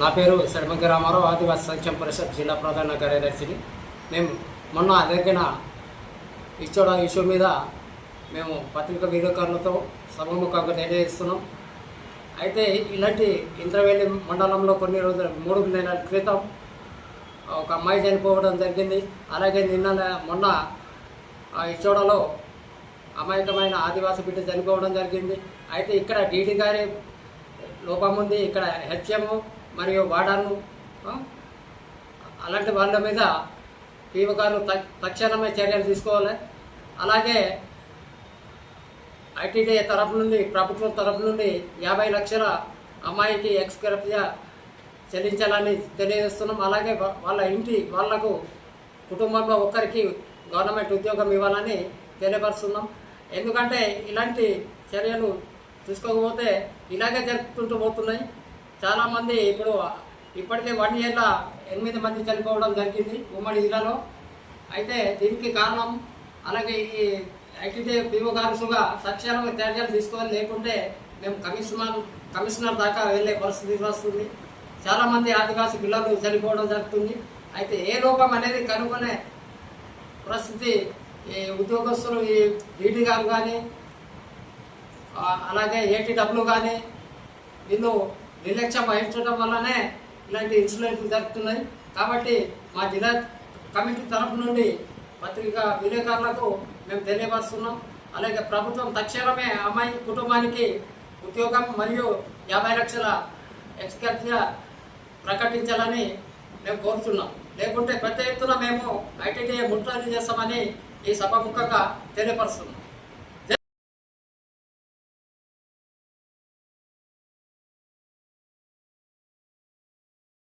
నా పేరు సడమగ్గి రామారావు ఆదివాసీ సంక్షేమ పరిషత్ జిల్లా ప్రధాన కార్యదర్శిని. మేము మొన్న జరిగిన ఇచ్చోడ ఇష్యూ మీద మేము పత్రిక విలేకరులతో సభముఖంగా తెలియజేస్తున్నాం అయితే ఇలాంటి ఇంద్రవేలి మండలంలో కొన్ని రోజులు మూడు నెలల క్రితం ఒక అమ్మాయి చనిపోవడం జరిగింది. అలాగే నిన్న మొన్న ఆ ఇచ్చోడలో అమాయకమైన ఆదివాసీ బిడ్డ చనిపోవడం జరిగింది. అయితే ఇక్కడ డీడీ గారి లోపం ఉంది ఇక్కడ హెచ్ఎం మరియు వాడాను. అలాంటి వాళ్ళ మీద పీవకాలు తక్షణమే చర్యలు తీసుకోవాలి. అలాగే ఐటీడీ తరఫు నుండి ప్రభుత్వం తరఫు నుండి యాభై లక్షల అమ్మాయికి ఎక్స్గ్రఫియా చెల్లించాలని తెలియజేస్తున్నాం. అలాగే వాళ్ళ ఇంటి వాళ్ళకు కుటుంబంలో ఒక్కరికి గవర్నమెంట్ ఉద్యోగం ఇవ్వాలని తెలియపరుస్తున్నాం. ఎందుకంటే ఇలాంటి చర్యలు తీసుకోకపోతే ఇలాగే జరుపుకుంటూ పోతున్నాయి. చాలామంది ఇప్పుడు ఇప్పటికే వన్ ఇయర్లో ఎనిమిది మంది చనిపోవడం జరిగింది ఉమ్మడి జిల్లాలో. అయితే దీనికి కారణం అలాగే ఈ అయితే పీఓ గారుగా తక్షణమే చర్యలు తీసుకోవాలి. లేకుంటే మేము కమిషనర్ కమిషనర్ దాకా వెళ్ళే పరిస్థితి వస్తుంది. చాలామంది ఆదివాసి పిల్లలు చనిపోవడం జరుగుతుంది. అయితే ఏ లోపం అనేది కనుగొనే పరిస్థితి ఈ ఉద్యోగస్తులు ఈ ఈడీ గారు కానీ అలాగే ఏటీడబ్ల్యూ కానీ వీళ్ళు నిర్లక్ష్యం వహించడం వల్లనే ఇలాంటి ఇన్సిడెంట్లు జరుగుతున్నాయి. కాబట్టి మా జిల్లా కమిటీ తరఫు నుండి పత్రికా విలేకరులకు మేము తెలియపరుస్తున్నాం. అలాగే ప్రభుత్వం తక్షణమే అమ్మాయి కుటుంబానికి ఉద్యోగం మరియు యాభై లక్షల ఎక్స్కర్జ్గా ప్రకటించాలని మేము కోరుతున్నాం. లేకుంటే పెద్ద ఎత్తున మేము ఐటీడీ ముట్టడి చేస్తామని ఈ సభ ముఖంగా తెలియపరుస్తున్నాం.